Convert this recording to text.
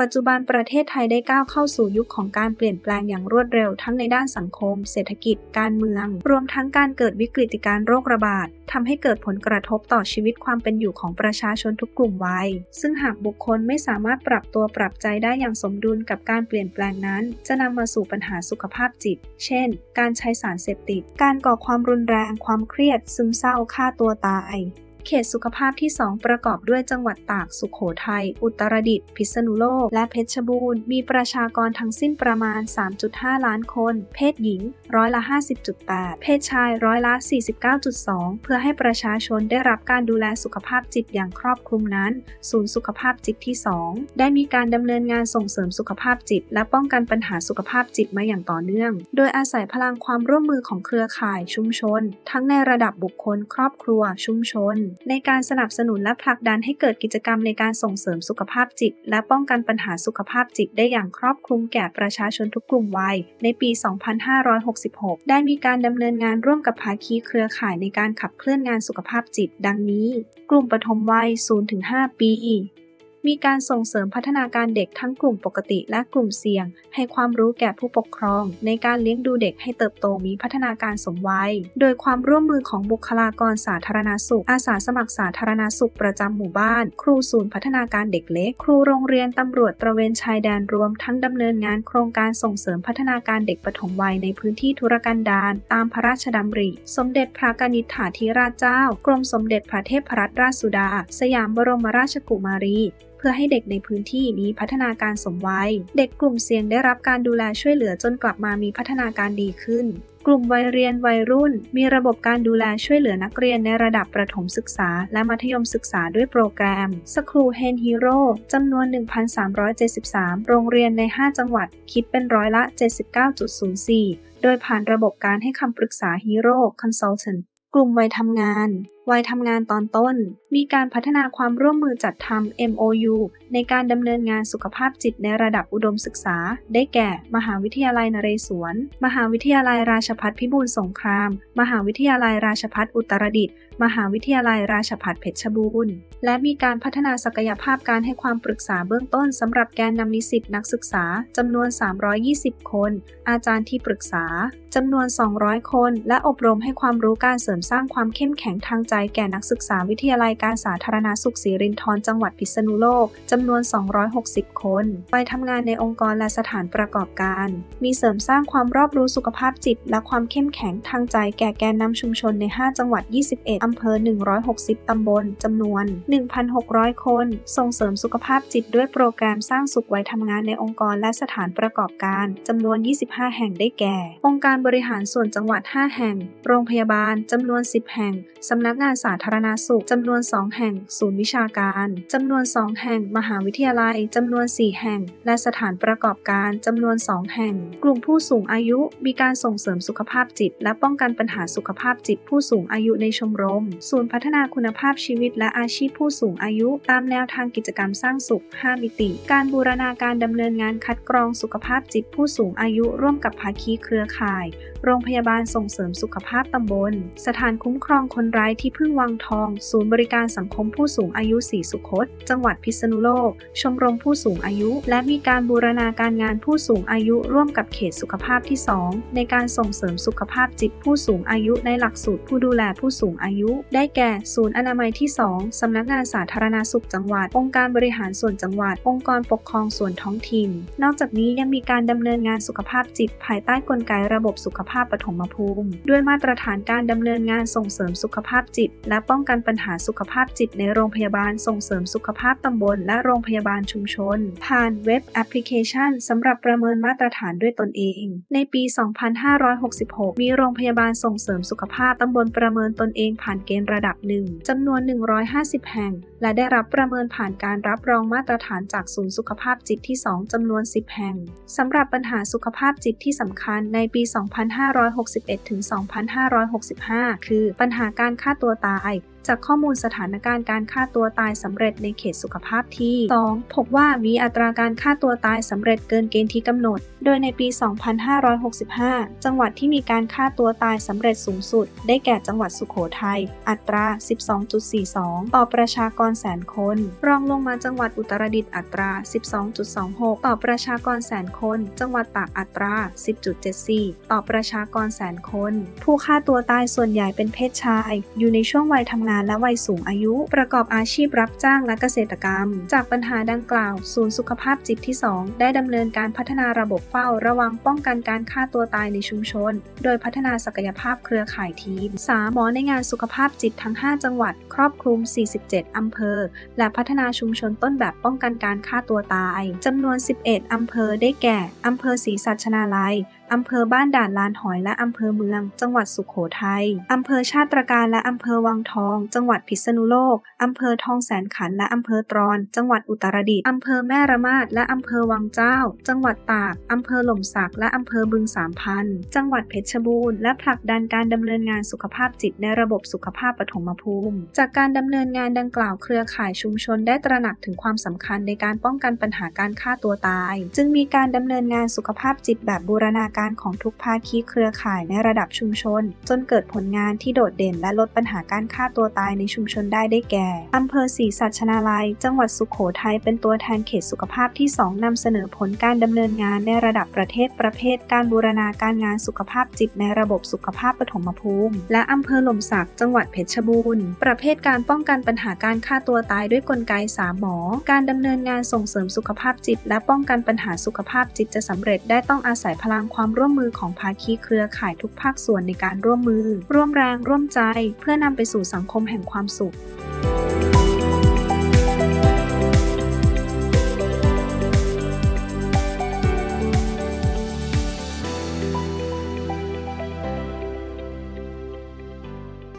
ปัจจุบันประเทศไทยได้ก้าวเข้าสู่ยุคของการเปลี่ยนแปลงอย่างรวดเร็วทั้งในด้านสังคม เศรษฐกิจ การเมือง รวมทั้งการเกิดวิกฤตการโรคระบาดทำให้เกิดผลกระทบต่อชีวิตความเป็นอยู่ของประชาชนทุกกลุ่มวัย ซึ่งหากบุคคลไม่สามารถปรับตัวปรับใจได้อย่างสมดุลกับการเปลี่ยนแปลงนั้น จะนำมาสู่ปัญหาสุขภาพจิต เช่น การใช้สารเสพติด การก่อความรุนแรง ความเครียด ซึมเศร้า ฆ่าตัวตาย เขตสุขภาพที่ 2 ประกอบด้วยจังหวัดตาก สุขโขทัย อุตรดิตถ์ พิษณุโลก และเพชรบูรณ์ มีประชากรทั้งสิ้นประมาณ 3.5 ล้านคน เพศหญิง ร้อยละ 50.8 เพศชาย ร้อยละ 49.2 เพื่อให้ประชาชนได้รับการดูแลสุขภาพจิตอย่างครอบคลุมนั้น ศูนย์สุขภาพจิตที่ 2 ได้มีการดำเนินงานส่งเสริมสุขภาพจิต และป้องกันปัญหาสุขภาพจิตมาอย่างต่อเนื่อง โดยอาศัยพลังความร่วมมือของเครือข่ายชุมชน ทั้งในระดับบุคคล ครอบครัว ชุมชนในการสนับสนุนและผลักดันให้เกิดกิจกรรมในการส่งเสริมสุขภาพจิต และป้องกันปัญหาสุขภาพจิตได้อย่างครอบคลุมแก่ประชาชนทุกกลุ่มวัย ในปี 2566 ได้มีการดำเนินงานร่วมกับภาคีเครือข่ายในการขับเคลื่อนงานสุขภาพจิต ดังนี้ กลุ่มปฐมวัย 0-5 ปี มีการส่งเสริมพัฒนาการเด็กทั้งกลุ่มปกติและกลุ่มเสี่ยง ให้ความรู้แก่ผู้ปกครอง ในการเลี้ยงดูเด็กให้เติบโตมีพัฒนาการสมวัย โดยความร่วมมือของบุคลากรสาธารณสุข อาสาสมัครสาธารณสุขประจำหมู่บ้าน ครูศูนย์พัฒนาการเด็กเล็ก ครูโรงเรียนตำรวจตระเวนชายแดนรวมทั้งดำเนินงานโครงการส่งเสริมพัฒนาการเด็กปฐมวัยในพื้นที่ธุรกันดารตามพระราชดำริ สมเด็จพระกนิษฐาธิราชเจ้า กรมสมเด็จพระเทพรัตนราชสุดา สยามบรมราชกุมารี เพื่อให้เด็กในพื้นที่มีพัฒนาการสมวัย เด็กกลุ่มเสี่ยงได้รับการดูแลช่วยเหลือจนกลับมามีพัฒนาการดีขึ้นกลุ่มวัยเรียนวัยรุ่น มีระบบการดูแลช่วยเหลือนักเรียนในระดับประถมศึกษา และมัธยมศึกษาด้วยโปรแกรมสครูเฮนฮีโร่จำนวน 1,373 โรงเรียนใน 5 จังหวัด คิดเป็นร้อยละ 79.04 โดยผ่านระบบการให้คำปรึกษาฮีโร่คอนซัลเทนกลุ่มวัยทำงาน วัยทำงานตอนต้น มีการพัฒนาความร่วมมือจัดทำ MOU ในการดำเนินงานสุขภาพจิตในระดับอุดมศึกษา ได้แก่ มหาวิทยาลัยนเรศวร มหาวิทยาลัยราชภัฏพิบูลสงคราม มหาวิทยาลัยราชภัฏอุตรดิตถ์ มหาวิทยาลัยราชภัฏเพชรบูรณ์ และมีการพัฒนาศักยภาพการให้ความปรึกษาเบื้องต้นสำหรับแกนนำนิสิตนักศึกษาจำนวน 320 คน อาจารย์ที่ปรึกษาจำนวน 200 คน และอบรมให้ความรู้การเสริมสร้างความเข้มแข็งทางใจแก่นักศึกษาวิทยาลัยการสาธารณาสุขศรีรินทรจังหวัดพิษณุโลกจำนวน 260 คน ไปทำงานในองค์กรและสถานประกอบการ มีเสริมสร้างความรอบรู้สุขภาพจิต และความเข้มแข็งทางใจแก่แกนนำชุมชนใน 5 จังหวัด 21 อำเภอ 160 ตำบลจำนวน 1,600 คน ส่งเสริมสุขภาพจิตด้วยโปรแกรมสร้างสุขไว้ทำงานในองค์กรและสถานประกอบการจำนวน 25 แห่งได้แก่ องค์การบริหารส่วนจังหวัด 5 แห่ง โรงพยาบาลจำนวน 10 แห่งสำนักงานสาธารณาสุขจำนวน 2 แห่ง ศูนย์วิชาการจำนวน 2 แห่ง มหาวิทยาลัยจำนวน 4 แห่ง และสถานประกอบการจำนวน 2 แห่ง กลุ่มผู้สูงอายุมีการส่งเสริมสุขภาพจิต และป้องกันปัญหาสุขภาพจิตผู้สูงอายุในชมรม ศูนย์พัฒนาคุณภาพชีวิตและอาชีพผู้สูงอายุ ตามแนวทางกิจกรรมสร้างสุข 5 มิติ การบูรณาการดำเนินงานคัดกรองสุขภาพจิตผู้สูงอายุ ร่วมกับภาคีเครือข่าย โรงพยาบาลส่งเสริมสุขภาพตำบล สถานคุ้มครองคนไร้ที่พึ่งวังทอง ศูนย์บริการสังคมผู้สูงอายุสีสุขตจังหวัดพิษณุโลก ชมรมผู้สูงอายุ และมีการบูรณาการงานผู้สูงอายุร่วมกับเขตสุขภาพที่ 2 ในการส่งเสริมสุขภาพจิตผู้สูงอายุในหลักสูตรผู้ดูแลผู้สูงอายุ ได้แก่ ศูนย์อนามัยที่ 2 สำนักงานสาธารณาสุขจังหวัด องค์การบริหารส่วนจังหวัด องค์กรปกครองส่วนท้องถิ่น นอกจากนี้ยังมีการดำเนินงานสุขภาพจิต ภายใต้กลไกระบบสุขภาพปฐมภูมิ ด้วยมาตรฐานการดำเนินงานส่งเสริมสุขภาพจิตและป้องกันปัญหาสุขภาพจิตในโรงพยาบาลส่งเสริมสุขภาพตำบล และโรงพยาบาลชุมชน ผ่านเว็บแอปพลิเคชันสำหรับประเมินมาตรฐานด้วยตนเอง ในปี 2566 มีโรงพยาบาลส่งเสริมสุขภาพตำบลประเมินตนเองผ่านเกณฑ์ระดับหนึ่งจำนวน 150 แห่ง และได้รับประเมินผ่านการรับรองมาตรฐานจากศูนย์สุขภาพจิตที่ 2จำนวน 10 แห่งสำหรับปัญหาสุขภาพจิตที่สำคัญในปี 2561 ถึง 2565 คือปัญหาการฆ่าตัวตาย จากข้อมูลสถานการณ์การฆ่าตัวตายสำเร็จในเขตสุขภาพที่ 2. พบว่ามีอัตราการฆ่าตัวตายสำเร็จเกินเกณฑ์ที่กำหนด โดยในปี 2565 จังหวัดที่มีการฆ่าตัวตายสำเร็จสูงสุด ได้แก่จังหวัดสุขโขทัย อัตรา 12.42 ต่อประชากรแสนคน รองลงมาจังหวัดอุตรดิตถ์อัตรา 12.26 ต่อประชากรแสนคน จังหวัดตากอัตรา 10.74 ต่อประชากรแสนคน ผู้ฆ่าตัวตายส่วนใหญ่เป็นเพศชาย อยู่ในช่วงวัยทำงานและวัยสูงอายุ ประกอบอาชีพรับจ้างและเกษตรกรรม จากปัญหาดังกล่าว ศูนย์สุขภาพจิตที่ 2 ได้ดำเนินการพัฒนาระบบเฝ้าระวังป้องกันการฆ่าตัวตายในชุมชน โดยพัฒนาศักยภาพเครือข่ายทีม 3. หมอในงานสุขภาพจิตทั้ง 5 จังหวัด ครอบคลุม 47 อำเภอ และพัฒนาชุมชนต้นแบบป้องกันการฆ่าตัวตายจำนวน 11 อำเภอได้แก่อำเภอศรีสัชนาลัย อำเภอบ้านด่านลานหอยและอำเภอเมือง จังหวัดสุขโขทัย อำเภอชาติตรการและอำเภอวังทอง จังหวัดพิษณุโลก อำเภอทองแสนขันและอำเภอตรอน จังหวัดอุตรดิตถ์ อำเภอแม่ระมาดและอำเภอวังเจ้า จังหวัดตาก อำเภอหล่มสักและอำเภอบึงสามพัน จังหวัดเพชรบูรณ์และผลักดันการดำเนินงานสุขภาพจิตในระบบสุขภาพปฐมภูมิ จากการดำเนินงานดังกล่าวเครือข่ายชุมชนได้ตระหนักถึงความสำคัญในการป้องกันปัญหาการฆ่าตัวตาย จึงมีการดำเนินงานสุขภาพจิตแบบบูรณาการการของทุกภาคีเครือข่ายในระดับชุมชน จนเกิดผลงานที่โดดเด่นและลดปัญหาการฆ่าตัวตายในชุมชนได้ได้แก่อำเภอศรีสัชนาลัย จังหวัดสุขโขทัยเป็นตัวแทนเขตสุขภาพที่ 2นำเสนอผลการดำเนินงานในระดับประเทศประเภท การบูรณาการงานสุขภาพจิตในระบบสุขภาพปฐมภูมิ และอำเภอหล่มสักจังหวัดเพชรบูรณ์ ประเภทการป้องกันปัญหาการฆ่าตัวตายด้วยกลไกสามหมอ การดำเนินงานส่งเสริมสุขภาพจิต และป้องกันปัญหาสุขภาพจิตจะสำเร็จได้ต้องอาศัยพลังความร่วมมือของภาคีเครือข่ายทุกภาคส่วนในการร่วมมือ ร่วมแรงร่วมใจ เพื่อนำไปสู่สังคมแห่งความสุข